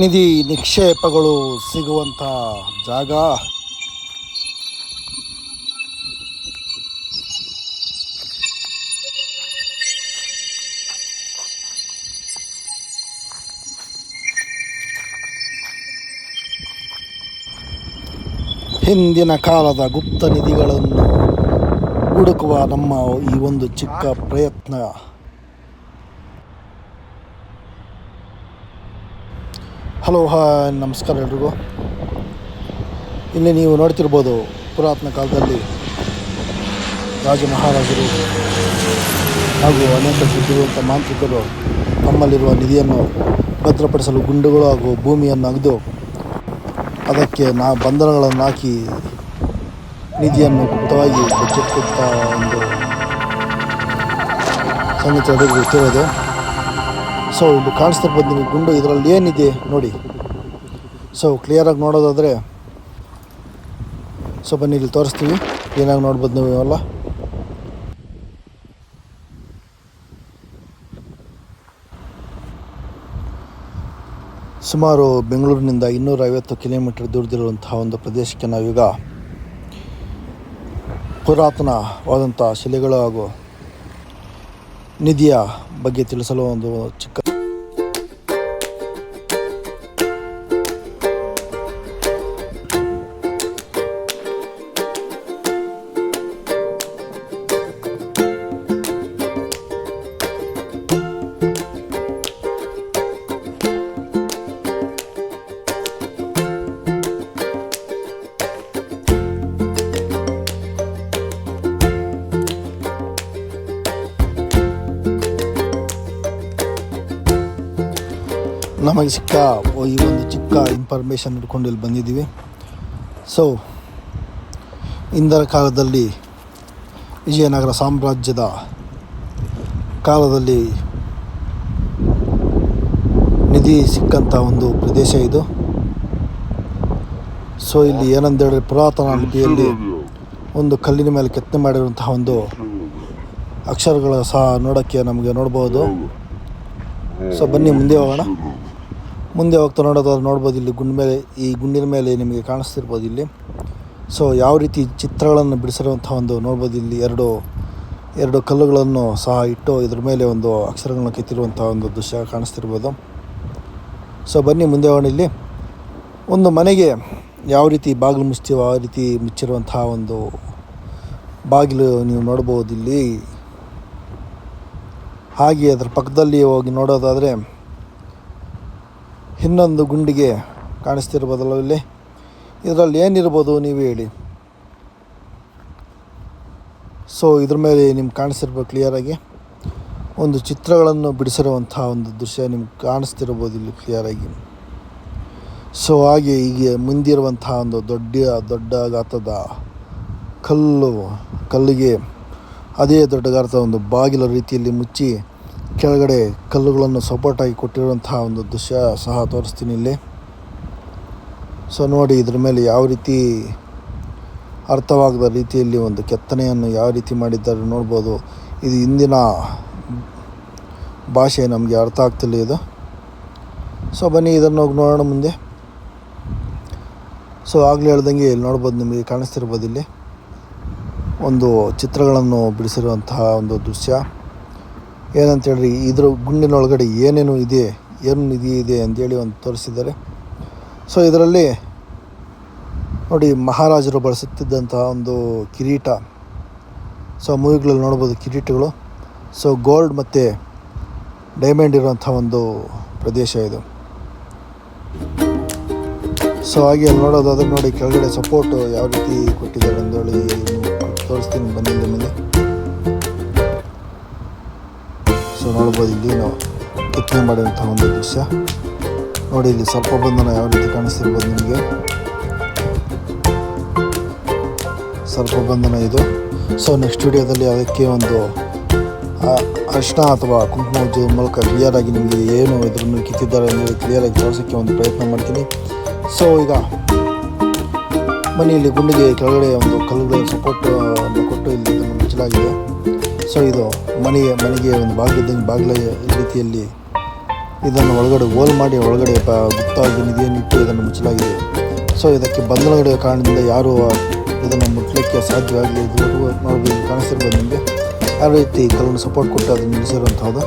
ನಿಧಿ ನಿಕ್ಷೇಪಗಳು ಸಿಗುವಂಥ ಜಾಗ. ಹಿಂದಿನ ಕಾಲದ ಗುಪ್ತ ನಿಧಿಗಳನ್ನು ಹುಡುಕುವ ನಮ್ಮ ಈ ಒಂದು ಚಿಕ್ಕ ಪ್ರಯತ್ನ. ಹಲೋ ಹಾಯ್ ನಮಸ್ಕಾರ ಎಲ್ರಿಗೂ. ಇಲ್ಲಿ ನೀವು ನೋಡ್ತಿರ್ಬೋದು ಪುರಾತನ ಕಾಲದಲ್ಲಿ ರಾಜ ಮಹಾರಾಜರು ಹಾಗೂ ಅನೇಕ ಸಿದ್ಧಿರುವಂಥ ಮಾಂತ್ರಿಕರು ತಮ್ಮಲ್ಲಿರುವ ನಿಧಿಯನ್ನು ಭದ್ರಪಡಿಸಲು ಗುಂಡುಗಳು ಹಾಗೂ ಭೂಮಿಯನ್ನು ಅಗೆದು ಅದಕ್ಕೆ ನಾ ಬಂಧನಗಳನ್ನು ಹಾಕಿ ನಿಧಿಯನ್ನು ಗುಪ್ತವಾಗಿ ಬಚ್ಚಿಟ್ಟ ಒಂದು ಸಂಗತಿ ಎಲ್ಲರಿಗೂ ಗೊತ್ತಿರೋದು ಸೊ ಇಲ್ಲಿ ಕಾಣಿಸ್ತಿರ್ಬೋದು ನಿಮಗೆ ಗುಂಡು, ಇದರಲ್ಲಿ ಏನಿದೆ ನೋಡಿ. ಸೊ ಕ್ಲಿಯರಾಗಿ ನೋಡೋದಾದರೆ ಸೊ ಬನ್ನಿ ಇಲ್ಲಿ ತೋರಿಸ್ತೀವಿ. ಏನಾಗಿ ನೋಡ್ಬೋದು ನೀವು ಇವೆಲ್ಲ. ಸುಮಾರು ಬೆಂಗಳೂರಿನಿಂದ ಇನ್ನೂರ ಐವತ್ತು ಕಿಲೋಮೀಟರ್ ದೂರದಲ್ಲಿರುವಂತಹ ಒಂದು ಪ್ರದೇಶಕ್ಕೆ ನಾವೀಗ ಪುರಾತನವಾದಂಥ ಶಿಲೆಗಳು ಹಾಗೂ ನಿಧಿಯ ಬಗ್ಗೆ ತಿಳಿಸಲು ಒಂದು ಚಿಕ್ಕ ನಮಗೆ ಸಿಕ್ಕ ಈ ಒಂದು ಚಿಕ್ಕ ಇನ್ಫಾರ್ಮೇಷನ್ ಹಿಡ್ಕೊಂಡು ಇಲ್ಲಿ ಬಂದಿದ್ದೀವಿ. ಸೊ ಇಂದರ ಕಾಲದಲ್ಲಿ ವಿಜಯನಗರ ಸಾಮ್ರಾಜ್ಯದ ಕಾಲದಲ್ಲಿ ನಿಧಿ ಸಿಕ್ಕಂಥ ಒಂದು ಪ್ರದೇಶ ಇದು. ಸೊ ಇಲ್ಲಿ ಏನಂತ ಹೇಳಿದ್ರೆ ಪುರಾತನ ಲಿಪಿಯಲ್ಲಿ ಒಂದು ಕಲ್ಲಿನ ಮೇಲೆ ಕೆತ್ತನೆ ಮಾಡಿರುವಂತಹ ಒಂದು ಅಕ್ಷರಗಳ ಸಹ ನೋಡೋಕ್ಕೆ ನಮಗೆ ನೋಡ್ಬೋದು. ಸೊ ಬನ್ನಿ, ಮುಂದೆ ಹೋಗೋಣ. ಮುಂದೆ ಹೋಗ್ತಾ ನೋಡೋದಾದ್ರೆ ನೋಡ್ಬೋದು ಇಲ್ಲಿ ಗುಂಡ್ ಮೇಲೆ, ಈ ಗುಂಡಿನ ಮೇಲೆ ನಿಮಗೆ ಕಾಣಿಸ್ತಿರ್ಬೋದು ಇಲ್ಲಿ. ಸೊ ಯಾವ ರೀತಿ ಚಿತ್ರಗಳನ್ನು ಬಿಡಿಸಿರುವಂಥ ಒಂದು ನೋಡ್ಬೋದು ಇಲ್ಲಿ ಎರಡು ಎರಡು ಕಲ್ಲುಗಳನ್ನು ಸಹ ಇಟ್ಟು ಇದ್ರ ಮೇಲೆ ಒಂದು ಅಕ್ಷರಗಳನ್ನು ಕೆತ್ತಿರುವಂಥ ಒಂದು ದೃಶ್ಯ ಕಾಣಿಸ್ತಿರ್ಬೋದು. ಸೊ ಬನ್ನಿ ಮುಂದೆ ಹೋಗೋಣ ಇಲ್ಲಿ. ಒಂದು ಮನೆಗೆ ಯಾವ ರೀತಿ ಬಾಗಿಲು ಮುಚ್ತೀವೋ ಆ ರೀತಿ ಮುಚ್ಚಿರುವಂತಹ ಒಂದು ಬಾಗಿಲು ನೀವು ನೋಡ್ಬೋದು ಇಲ್ಲಿ. ಹಾಗೆ ಅದರ ಪಕ್ಕದಲ್ಲಿ ಹೋಗಿ ನೋಡೋದಾದರೆ ಇನ್ನೊಂದು ಗುಂಡಿಗೆ ಕಾಣಿಸ್ತಿರ್ಬೋದಲ್ಲ ಇಲ್ಲಿ ಇದರಲ್ಲಿ ಏನಿರ್ಬೋದು ನೀವು ಹೇಳಿ. ಸೊ ಇದ್ರ ಮೇಲೆ ನಿಮ್ಗೆ ಕಾಣಿಸ್ತಿರ್ಬೋದು ಕ್ಲಿಯರಾಗಿ ಒಂದು ಚಿತ್ರಗಳನ್ನು ಬಿಡಿಸಿರುವಂತಹ ಒಂದು ದೃಶ್ಯ ನಿಮ್ಗೆ ಕಾಣಿಸ್ತಿರ್ಬೋದು ಇಲ್ಲಿ ಕ್ಲಿಯರಾಗಿ ಸೊ ಹಾಗೆ ಹೀಗೆ ಮುಂದಿರುವಂತಹ ಒಂದು ದೊಡ್ಡ ದೊಡ್ಡ ಗಾತ್ರದ ಕಲ್ಲು, ಕಲ್ಲಿಗೆ ಅದೇ ದೊಡ್ಡ ಗಾತ್ರದ ಒಂದು ಬಾಗಿಲ ರೀತಿಯಲ್ಲಿ ಮುಚ್ಚಿ ಕೆಳಗಡೆ ಕಲ್ಲುಗಳನ್ನು ಸಪೋರ್ಟಾಗಿ ಕೊಟ್ಟಿರುವಂತಹ ಒಂದು ದೃಶ್ಯ ಸಹ ತೋರಿಸ್ತೀನಿ ಇಲ್ಲಿ. ಸೊ ನೋಡಿ, ಇದ್ರ ಮೇಲೆ ಯಾವ ರೀತಿ ಅರ್ಥವಾಗದ ರೀತಿಯಲ್ಲಿ ಒಂದು ಕೆತ್ತನೆಯನ್ನು ಯಾವ ರೀತಿ ಮಾಡಿದ್ದಾರೆ ನೋಡ್ಬೋದು. ಇದು ಇಂದಿನ ಭಾಷೆ, ನಮಗೆ ಅರ್ಥ ಆಗ್ತಿಲ್ಲ ಇದು. ಸೊ ಬನ್ನಿ, ಇದನ್ನು ನೋಡೋಣ ಮುಂದೆ. ಸೊ ಆಗಲೇ ಹೇಳ್ದಂಗೆ ಇಲ್ಲಿ ನೋಡ್ಬೋದು, ನಿಮಗೆ ಕಾಣಿಸ್ತಿರ್ಬೋದು ಇಲ್ಲಿ. ಒಂದು ಚಿತ್ರಗಳನ್ನು ಬಿಡಿಸಿರುವಂತಹ ಒಂದು ದೃಶ್ಯ. ಏನಂತ ಹೇಳ್ರಿ ಇದ್ರ ಗುಂಡಿನೊಳಗಡೆ ಏನೇನು ಇದೆ, ಏನು ನಿಧಿ ಇದೆ ಅಂತೇಳಿ ಒಂದು ತೋರಿಸಿದ್ದಾರೆ. ಸೊ ಇದರಲ್ಲಿ ನೋಡಿ, ಮಹಾರಾಜರು ಬಳಸುತ್ತಿದ್ದಂತಹ ಒಂದು ಕಿರೀಟ. ಸೊ ಮೂವಿಗಳಲ್ಲಿ ನೋಡ್ಬೋದು ಕಿರೀಟಗಳು. ಸೊ ಗೋಲ್ಡ್ ಮತ್ತು ಡೈಮಂಡ್ ಇರುವಂಥ ಒಂದು ಪ್ರದೇಶ ಇದು. ಸೊ ಹಾಗೆ ಅಲ್ಲಿ ನೋಡೋದಾದ್ರೆ ನೋಡಿ, ಕೆಳಗಡೆ ಸಪೋರ್ಟ್ ಯಾವ ರೀತಿ ಕೊಟ್ಟಿದ್ದಾರೆ ಅಂತೇಳಿ ತೋರಿಸ್ತೀನಿ ಮೇಲೆ ಮುಂದೆ. ನೋಡ್ಬೋದು ಇಲ್ಲಿ ನಾವು ಕೆತ್ತನೆ ಮಾಡಿದಂಥ ಒಂದು ದೃಶ್ಯ. ನೋಡಿ ಇಲ್ಲಿ ಸರ್ಪ ಬಂಧನ ಯಾವ ರೀತಿ ಕಾಣಿಸ್ತಿರ್ಬೋದು ನಿಮಗೆ. ಸರ್ಪ ಬಂಧನ ಇದು. ಸೊ ನೆಕ್ಸ್ಟ್ ವಿಡಿಯೋದಲ್ಲಿ ಅದಕ್ಕೆ ಒಂದು ಅರಿಶಿನ ಅಥವಾ ಕುಂಕುಮ ಮೂಲಕ ಕ್ಲಿಯರಾಗಿ ನಿಮಗೆ ಏನು ಇದನ್ನು ಕಿತ್ತಿದ್ದಾರೆ ಅಂದರೆ ಕ್ಲಿಯರಾಗಿ ತೋರಿಸೋಕ್ಕೆ ಒಂದು ಪ್ರಯತ್ನ ಮಾಡ್ತೀನಿ. ಸೊ ಈಗ ಮನೆಯಲ್ಲಿ ಗುಂಡಿಗೆ ಕೆಳಗಡೆ ಒಂದು ಕಲ್ಲುಗಳ ಸಪೋರ್ಟ್ ಅನ್ನು ಕೊಟ್ಟು ಇಲ್ಲಿ ಮುಚ್ಚಲಾಗಿದೆ. ಸೊ ಇದು ಮನೆಗೆ ಮನೆಗೆ ಒಂದು ಬಾಗಿಲಿದ್ದಂಗೆ ಬಾಗಿಲ ರೀತಿಯಲ್ಲಿ ಇದನ್ನು ಒಳಗಡೆ ಹೋಲ್ ಮಾಡಿ ಒಳಗಡೆ ಗುಪ್ತವಾಗಿ ನಿಧಿಯನ್ನಿಟ್ಟು ಇದನ್ನು ಮುಚ್ಚಲಾಗಿದೆ. ಸೊ ಇದಕ್ಕೆ ಬಂಧನಗಳ ಕಾರಣದಿಂದ ಯಾರು ಇದನ್ನು ಮುಟ್ಟಲಿಕ್ಕೆ ಸಾಧ್ಯವಾಗಲಿ ಆಗಲಿ ಕಾಣಿಸ್ತಿರ್ಬೋದು ನಿಮಗೆ. ಯಾವ ರೀತಿ ಕಲ್ಲನ್ನು ಸಪೋರ್ಟ್ ಕೊಟ್ಟು ಅದನ್ನು ನಿಲ್ಲಿಸಿರುವಂಥದ್ದು